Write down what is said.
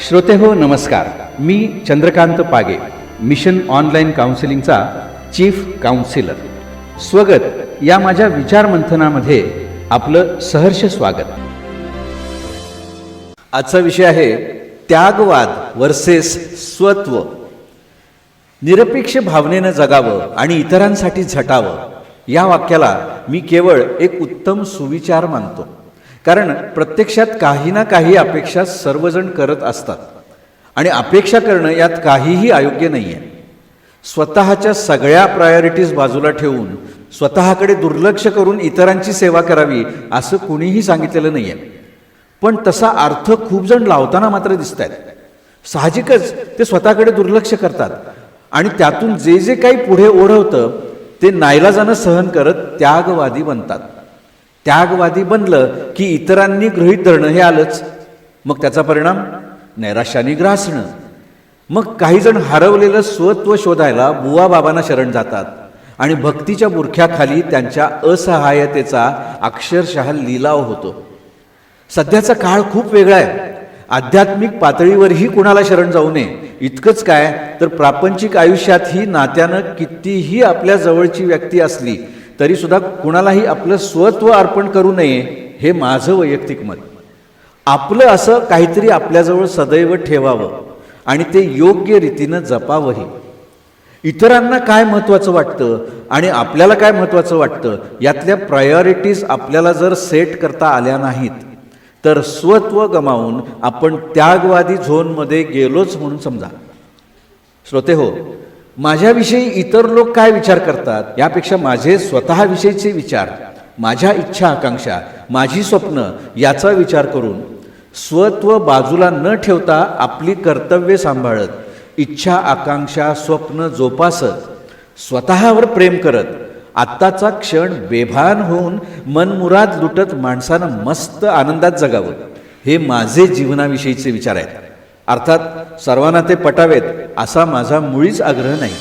श्रोते हो नमस्कार. मी चंद्रकांत पागे मिशन ऑनलाईन काउन्सिलिंगचा चीफ काउन्सिलर. स्वगत. या माझ्या विचारमंथनामध्ये आपलं सहर्ष स्वागत. आजचा विषय आहे त्यागवाद वर्सेस स्वत्व. निरपेक्ष भावनेनं जगावं आणि इतरांसाठी झटावं. या वाक्याला मी केवळ एक उत्तम सुविचार मानतो. कारण प्रत्यक्षात काही ना काही अपेक्षा सर्वजण करत असतात. आणि अपेक्षा करणं यात काहीही अयोग्य नाही आहे स्वतःच्या सगळ्या प्रायोरिटीज बाजूला ठेवून स्वतःकडे दुर्लक्ष करून इतरांची सेवा करावी असं कुणीही सांगितलेलं नाही आहे पण तसा अर्थ खूप जण लावताना मात्र दिसत आहेत साहजिकच ते स्वतःकडे दुर्लक्ष करतात. आणि त्यातून जे जे काही पुढे ओढवतं ते नाईलाजानं सहन करत त्यागवादी बनतात. त्यागवादी बनलं की इतरांनी गृहीत धरणं हे आलंच. मग त्याचा परिणाम? नैराश्याने ग्रासणं. मग काही जण हरवलेलं स्वत्व शोधायला बुवा बाबांना शरण जातात आणि भक्तीच्या बुरख्याखाली त्यांच्या असहाय्यतेचा अक्षरशः लिलाव होतो. सध्याचा काळ खूप वेगळा आहे. आध्यात्मिक पातळीवरही कुणाला शरण जाऊ नये? इतकंच काय? तर प्रापंचिक आयुष्यातही नात्यानं कितीही आपल्या जवळची व्यक्ती असली तरीसुद्धा कुणालाही आपलं स्वत्व अर्पण करू नये हे माझं वैयक्तिक मत. आपलं असं काहीतरी आपल्याजवळ सदैव ठेवावं आणि ते योग्य रीतीनं जपावंही. इतरांना काय महत्त्वाचं वाटतं आणि आपल्याला काय महत्त्वाचं वाटतं यातल्या प्रायोरिटीज आपल्याला जर सेट करता आल्या नाहीत तर स्वत्व गमावून आपण त्यागवादी झोनमध्ये गेलोच म्हणून समजा. श्रोते हो माझ्याविषयी इतर लोक काय विचार करतात? यापेक्षा माझे स्वतःविषयीचे विचार माझ्या इच्छा आकांक्षा माझी स्वप्न याचा विचार करून स्वत्व बाजूला न ठेवता आपली कर्तव्ये सांभाळत इच्छा आकांक्षा स्वप्न जोपासत स्वतःवर प्रेम करत आत्ताचा क्षण बेभान होऊन मनमुराद लुटत माणसानं मस्त आनंदात जगावं. हे माझे जीवनाविषयीचे विचार आहेत. अर्थात सर्वांना ते पटावेत. असा माझा मुळीच आग्रह नाही.